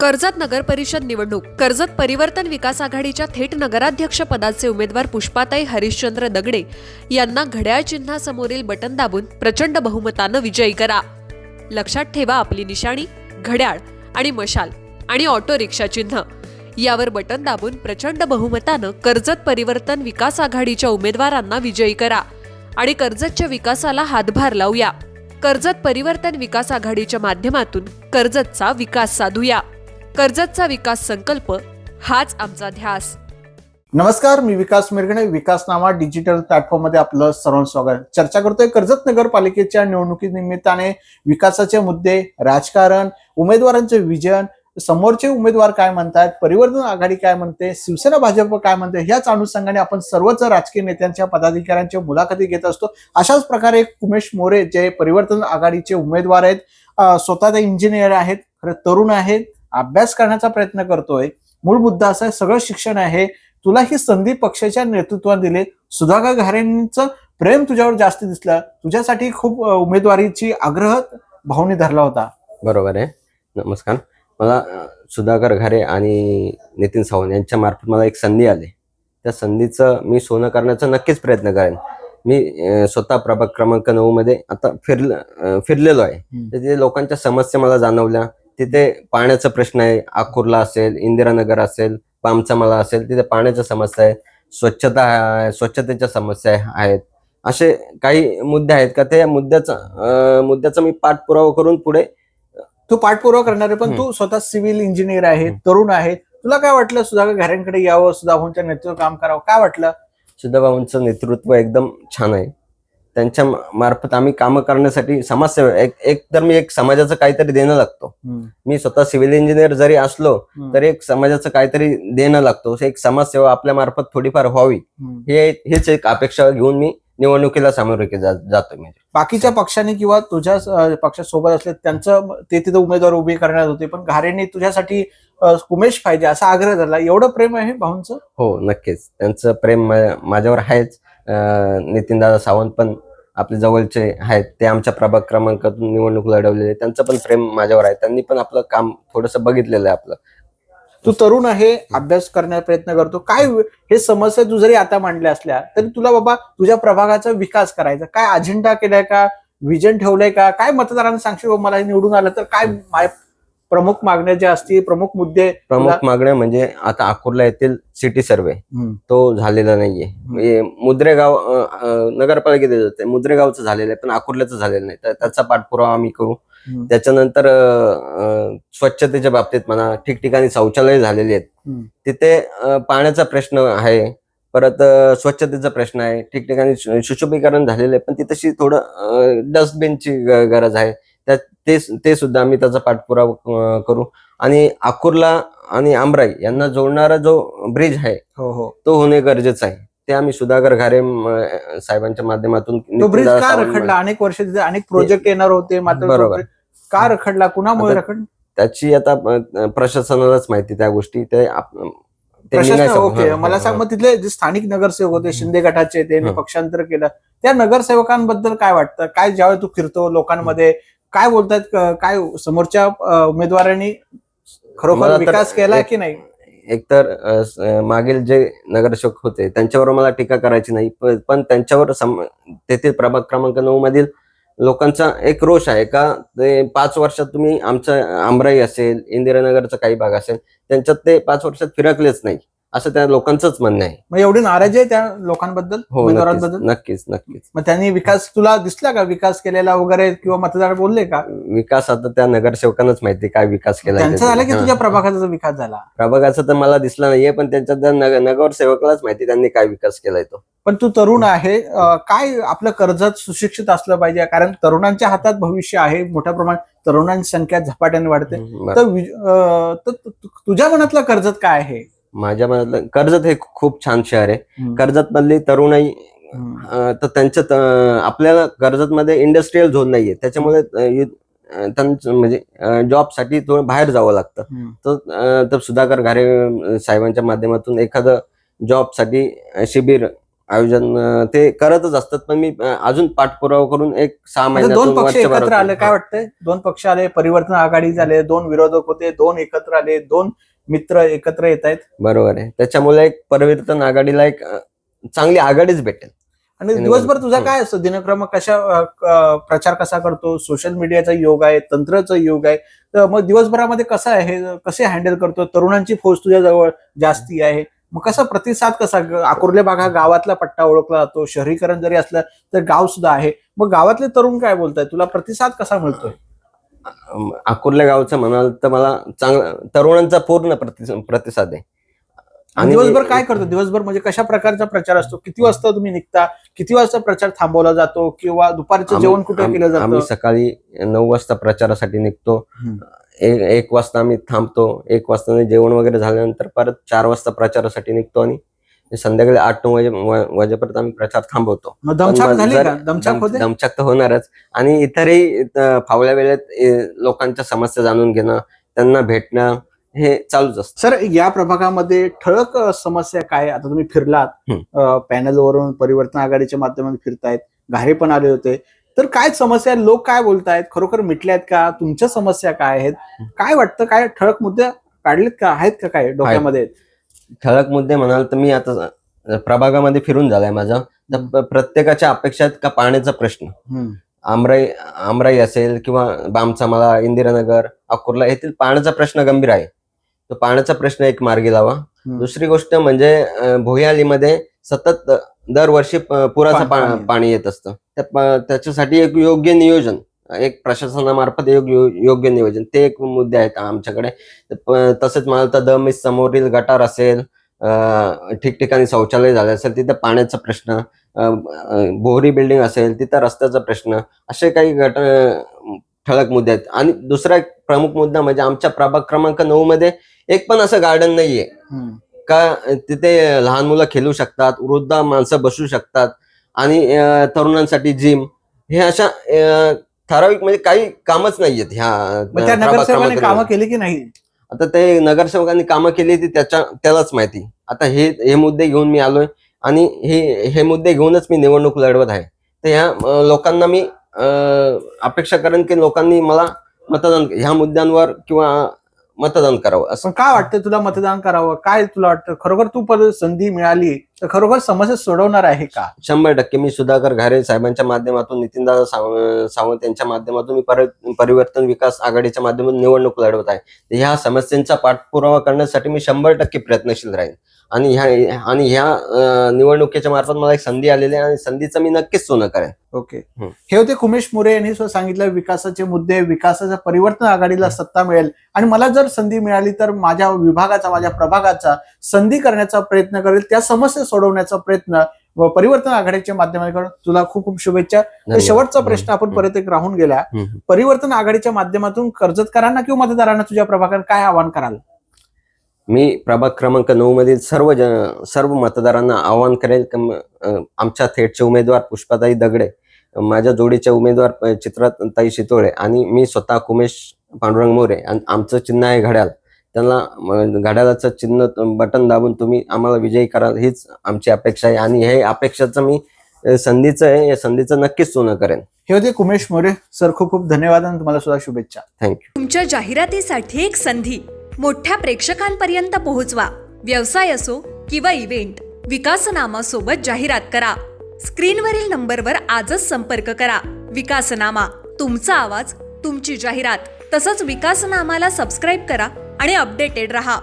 कर्जत नगर परिषद निवडणूक. कर्जत परिवर्तन विकास आघाडीच्या थेट नगराध्यक्ष पदाचे उमेदवार पुष्पाताई हरिश्चंद्र दगडे यांना घड्याळ चिन्हासमोरील बटन दाबून प्रचंड बहुमतानं विजयी करा. लक्षात ठेवा आपली निशाणी घड्याळ आणि मशाल आणि ऑटो रिक्षा चिन्ह. यावर बटन दाबून प्रचंड बहुमतानं कर्जत परिवर्तन विकास आघाडीच्या उमेदवारांना विजयी करा आणि कर्जतच्या विकासाला हातभार लावूया. कर्जत परिवर्तन विकास आघाडीच्या माध्यमातून कर्जतचा विकास साधूया. कर्जतचा विकास संकल्प हाच आमचा ध्यास. नमस्कार मी विकास मिरगणे विकास नामा डिजिटल प्लॅटफॉर्ममध्ये आपलं सर्व स्वागत. चर्चा करतोय कर्जत नगरपालिकेच्या निवडणुकी निमित्ताने विकासाचे मुद्दे राजकारण उमेदवारांचे विजन समोरचे उमेदवार काय म्हणतात परिवर्तन आघाडी काय म्हणते शिवसेना भाजप काय म्हणते ह्याच अनुषंगाने आपण सर्वच राजकीय नेत्यांच्या पदाधिकाऱ्यांच्या मुलाखती घेत असतो. अशाच प्रकारे उमेश मोरे जे परिवर्तन आघाडीचे उमेदवार आहेत स्वतः ते इंजिनियर आहेत खरं तरुण आहेत अभ्यास करण्याचा प्रयत्न करतोय. मूळ मुद्दा असा आहे सगळं शिक्षण आहे. तुला ही संधी पक्षाच्या नेतृत्वात दिली. सुधाकर घारेंचं प्रेम तुझ्यावर जास्त दिसलं. तुझ्यासाठी खूप उमेदवारीची आग्रह भावनी धरला होता. बरोबर आहे. नमस्कार. मला सुधाकर घारे आणि नितीन सावंत यांच्या मार्फत मला एक संधी आली. त्या संधीचं मी सोनं करण्याचा नक्कीच प्रयत्न करेन. मी स्वतः प्रभाग क्रमांक नऊ मध्ये आता फिरल फिरलेलो आहे. तर लोकांच्या समस्या मला जाणवल्या. तिथे पाण्याचा प्रश्न आहे. आकुर्ला असेल इंदिरानगर असेल पामचामाला असेल तिथे पाण्याच्या समस्या आहे स्वच्छता आहे स्वच्छतेच्या समस्या आहेत. असे काही मुद्दे आहेत का? त्या मुद्द्याचा मुद्द्याचा मी पाठपुरावा करून पुढे तू पाठपुरावा करणारे पण हम्म. तू स्वतः सिव्हिल इंजिनियर आहे. तरुण आहे. तुला काय वाटलं सुधाकर घारेंकडे यावं सुधाभाऊंच्या नेतृत्व काम करावं? काय वाटलं? सुधाभाऊंचं नेतृत्व एकदम छान आहे. त्यांच्या मार्फत आम्ही कामं करण्यासाठी समाजसेवा एक एक तर मी एक समाजाचं काहीतरी देणं लागतो. मी स्वतः सिव्हिल इंजिनियर जरी असलो. तरी एक समाजाचं काहीतरी देणं लागतो. एक समाजसेवा आपल्या मार्फत थोडीफार व्हावी. हे हेच एक अपेक्षा घेऊन मी निवडणुकीला सामोरे जा- जातोय म्हणजे बाकीच्या पक्षांनी किंवा तुझ्या पक्षासोबत असले त्यांचं ते तिथे उमेदवार उभे करण्यात होते. पण घारेंनी तुझ्यासाठी उमेश पाहिजे असा आग्रह धरला. एवढं प्रेम आहे भाऊंचं? हो नक्कीच. त्यांचं प्रेम माझ्यावर आहेच. नितीन दादा सावंत पण आपले जवळचे आहेत ते आमच्या प्रभाग क्रमांकातून निवडणूक लढवलेले त्यांचं पण प्रेम माझ्यावर आहे. त्यांनी पण आपलं काम थोडस बघितलेलं आहे आपलं. तू तरुण आहे अभ्यास करण्याचा प्रयत्न करतो. काय हे समस्या तू जरी आता मांडल्या असल्या तरी तुला बाबा तुझ्या प्रभागाचा विकास करायचा. काय अजेंडा केलाय का? विजन ठेवलंय का? काय मतदारांना सांगशील मला निवडून आलं तर काय माय- प्रमुख मागण्या ज्या असतील प्रमुख मुद्दे प्रमुख मागण्या म्हणजे आता अकोला येथील सिटी सर्वे. तो झालेला नाहीये. मुद्रेगाव नगरपालिकेत येतं. मुद्रेगावचं झालेलं आहे पण अकोल्याचं झालेलं नाही. तर त्याचा पाठपुरावा आम्ही करू. त्याच्यानंतर स्वच्छतेच्या बाबतीत म्हणा ठिकठिकाणी शौचालय झालेली आहेत. तिथे पाण्याचा प्रश्न आहे. परत स्वच्छतेचा प्रश्न आहे. ठिकठिकाणी सुशोभीकरण झालेलं आहे. पण ती तशी थोडं डस्टबिनची गरज आहे. त्यात ते ते सुद्धा आम्ही त्याचा पाठपुरावा करू. आणि अकुर्ला आणि आमराई यांना जोडणारा जो ब्रिज आहे हो हो. तो होणे गरजेचं आहे. ते आम्ही सुधाकर घारे साहेबांच्या माध्यमातून तो ब्रिज का रखडला? अनेक वर्ष तिथे अनेक प्रोजेक्ट येणार होते मात्र तो बरोबर. का रखडला? कुणामुळे रखड त्याची आता प्रशासनालाच माहिती त्या गोष्टी. ते ते. ओके. मला सांग. मग तिथले जे स्थानिक नगरसेवक होते शिंदे गटाचे त्यांनी हं. पक्षांतर केलं. त्या नगरसेवकांबद्दल काय वाटतं? काय ज्यावेळी तू फिरतो लोकांमध्ये काय बोलतात काय समोरच्या उमेदवारांनी खरोखर मला तर विकास केला एक- की नाही? एकतर अ, स- अ, मागील जे नगरसेवक होते त्यांच्यावर मला टीका करायची नाही प- पण त्यांच्यावर सम- तेथील प्रभाग क्रमांक नऊ मधील लोकांचा एक रोष आहे का? ते पाच वर्षात तुम्ही आमचं आमराई असेल इंदिरानगरचा काही भाग असेल त्यांच्यात ते पाच वर्षात फिरकलेच नाही. असं त्या लोकांचंच म्हणणं आहे. मग एवढी नाराजी आहे त्या लोकांबद्दल हो उमेदवारांबद्दल? नक्कीच नक्कीच नक्कीच. मग त्यांनी विकास तुला दिसला का विकास केलेला वगैरे किंवा मतदार बोलले का? विकास आता त्या नगरसेवकांनाच माहिती काय विकास केला त्यांचं झालं की. तुझ्या प्रभागाचा विकास झाला? प्रभागाचा तर मला दिसला नाहीये पण त्यांच्या त्या नग- नगरसेवकालाच माहिती त्यांनी काय विकास केलाय तो. पण तू तरुण आहे अं, काय आपलं कर्जत सुशिक्षित असलं पाहिजे? कारण तरुणांच्या हातात भविष्य आहे मोठ्या प्रमाणात तरुणांची संख्या झपाट्याने वाढते. बरं. तर वि- अं, तर तु- तु- तुझ्या मनातलं कर्जत काय आहे? माझ्या मनातलं कर्जत हे खूप छान शहर आहे. कर्जत मधली तरुणाई तर त्यांच्यात आपल्याला कर्जत मध्ये इंडस्ट्रीयल झोन नाहीये. त्याच्यामुळे त्यांचं म्हणजे जॉबसाठी थोडं बाहेर जावं लागतं. तर सुधाकर घारे साहेबांच्या माध्यमातून एखादं जॉबसाठी अं, शिबिर आयोजन ते करतच असतात. पण मी अजून पाठपुरावा करून एक सहा महिन्यातून दोन पक्ष एकत्र आले काय वाटतंय? दोन पक्ष आले परिवर्तन आघाडी झाले दोन विरोधक होते दोन एकत्र आले दोन मित्र एकत्र येत आहेत. बरोबर आहे. त्याच्यामुळे एक परिवर्तन आघाडीला एक अं, चांगली आघाडीच भेटेल. आणि आणि दिवसभर. तुझा हं. काय असतं? दिनक्रम कशा अ, क- प्रचार कसा करतो? सोशल मीडियाचा योग आहे तंत्रचा योग आहे. तर मग दिवसभरामध्ये कसं आहे? हे कसे हँडल करतो? तरुणांची फौज तुझ्या जवळ जास्ती आहे. मग कसा प्रतिसाद कसा? ग- अकोर्ले भाग हा गावातला पट्टा ओळखला जातो. शहरीकरण जरी असलं तर गाव सुद्धा आहे. मग गावातले तरुण काय बोलताय तुला प्रतिसाद कसा मिळतोय? अं, अकोर्ले गावचं म्हणाल तर मला चांगला तरुणांचा पूर्ण प्रति- प्रतिसाद आहे. आणि दिवसभर काय करतो? दिवसभर म्हणजे कशा प्रकारचा प्रचार असतो? किती वाजता तुम्ही निघता? किती वाजता प्रचार थांबवला जातो? किंवा दुपारचं आम- जेवण कुठे आम- केलं जातं? आम्ही सकाळी नऊ वाजता प्रचारासाठी निघतो. हम्म. एक एक वाजता आम्ही थांबतो. एक वाजता जेवण वगैरे झाल्यानंतर परत चार वाजता प्रचारासाठी निघतो आणि संध्याकाळी आठ नऊ वाजे वाजेपर्यंत आम्ही प्रचार थांबवतो. मग दमछाक झाली का? दमछाक होते? दमछाक तर होणारच. आणि इतरही अं, फावल्या वेळेत अं, लोकांच्या समस्या जाणून घेणं त्यांना भेटणं हे चालूच असतं. सर या प्रभागामध्ये ठळक अ, समस्या काय आता तुम्ही फिरलात. हं. पॅनलवरून परिवर्तन आघाडीच्या माध्यमातून फिरतायत. घारे पण आले होते. तर काय समस्या आहेत? लोक काय बोलतायत? खरोखर मिटल्यात का? तुमच्या समस्या काय आहेत? काय वाटतं? काय ठळक मुद्दे काढलेत का? आहेत का काय डोक्यामध्ये? ठळक मुद्दे म्हणाल तर मी आता प्रभागामध्ये फिरून झालाय माझा. तर प्रत्येकाच्या अपेक्षा आहेत का पाण्याचा प्रश्न. आमराई आमराई असेल किंवा बामचामला इंदिरानगर अकोरला येथील पाण्याचा प्रश्न गंभीर आहे. तो पाण्याचा प्रश्न एक मार्गी लावा. दुसरी गोष्ट म्हणजे भोयालीमध्ये सतत दरवर्षी पुराचं पाणी. येत. असतं. त्याच्यासाठी एक योग्य नियोजन. एक प्रशासनामार्फत एक यो- योग्य नियोजन. ते एक मुद्दे आहेत आमच्याकडे. तसेच मला तर दमिस समोरील गटार असेल ठिकठिकाणी शौचालय झाले असेल तिथे पाण्याचा प्रश्न बोहरी बिल्डिंग असेल तिथं रस्त्याचा प्रश्न असे काही गट ठळक मुद्दे आहेत. आणि दुसरा एक प्रमुख मुद्दा म्हणजे आमच्या प्रभाग क्रमांक नऊ मध्ये एक पण असं गार्डन नाहीये. का तिथे लहान मुलं खेळू शकतात वृद्ध माणसं बसू शकतात आणि तरुणांसाठी जिम हे अशा ठराविक म्हणजे काही कामच नाहीयेत ह्या नगरसेवकाने कामं. केली की नाही? आता ते नगरसेवकांनी कामं केली ती त्याच्या त्यालाच माहिती. आता हे हे मुद्दे घेऊन मी आलोय आणि हे हे मुद्दे घेऊनच मी निवडणूक लढवत आहे. तर ह्या लोकांना मी अपेक्षा करेन की लोकांनी मला मतदान ह्या मुद्द्यांवर किंवा मतदान करावं असं. काय वाटतं तुला मतदान करावं? काय तुला वाटतं? खरोखर तू पद संधी मिळाली. तर खरोखर समस्या सोडवणार आहे का? शंभर टक्के. मी सुधाकर घारे साहेबांच्या माध्यमातून नितीनदादा साव- सावंत यांच्या माध्यमातून मी परि- परिवर्तन विकास आघाडीच्या माध्यमातून निवडणूक लढवत आहे. ह्या समस्यांचा पाठपुरावा करण्यासाठी मी शंभर टक्के प्रयत्नशील राहीन. आणि ह्या आणि ह्या निवडणुकीच्या मार्फत मला एक संधी आलेली आहे आणि संधीचं मी नक्कीच सोनं करेन. ओके. हं. होते कुमेश मोरे यांनी सांगितलं विकासाचे मुद्दे विकासाच्या परिवर्तन आघाडीला सत्ता मिळेल. आणि मला जर संधी मिळाली तर माझ्या विभागाचा माझ्या प्रभागाचा संधी करण्याचा प्रयत्न करेल. त्या समस्या सोडवण्याचा प्रयत्न व परिवर्तन आघाडीच्या माध्यमातून तुला खूप खूप शुभेच्छा. शेवटचा प्रश्न आपण परत एक राहून गेला. परिवर्तन आघाडीच्या माध्यमातून कर्जतकरांना किंवा मतदारांना तुझ्या प्रभागात काय आवाहन कराल? मी प्रभाग क्रमांक नऊ मधील सर्व जन सर्व मतदारांना आवाहन करेल आमच्या थेटचे उमेदवार पुष्पाताई दगडे माझ्या जोडीचे उमेदवार चित्राताई शितोळे आणि मी स्वतः कुमेश पांडुरंग मोरे आणि आमचं चिन्ह आहे घड्याळ त्यांना घड्याळाचं चिन्ह बटन दाबून तुम्ही आम्हाला विजयी कराल हीच आमची अपेक्षा आहे. आणि हे अपेक्षाचं मी संधीचं आहे या संधीचं नक्कीच सोनं करेन. हे होते कुमेश मोरे सर खूप खूप धन्यवाद आणि तुम्हाला सुद्धा शुभेच्छा. थँक्यू तुमच्या जाहिरातीसाठी एक संधी. मोठ्या प्रेक्षकांपर्यंत पोहोचवा. व्यवसाय असो किंवा इव्हेंट विकासनामासोबत जाहिरात करा. स्क्रीनवरील नंबरवर आजच संपर्क करा. विकासनामा तुमचा आवाज तुमची जाहिरात. तसंच विकासनामाला सबस्क्राईब करा. आणि अपडेटेड रहा.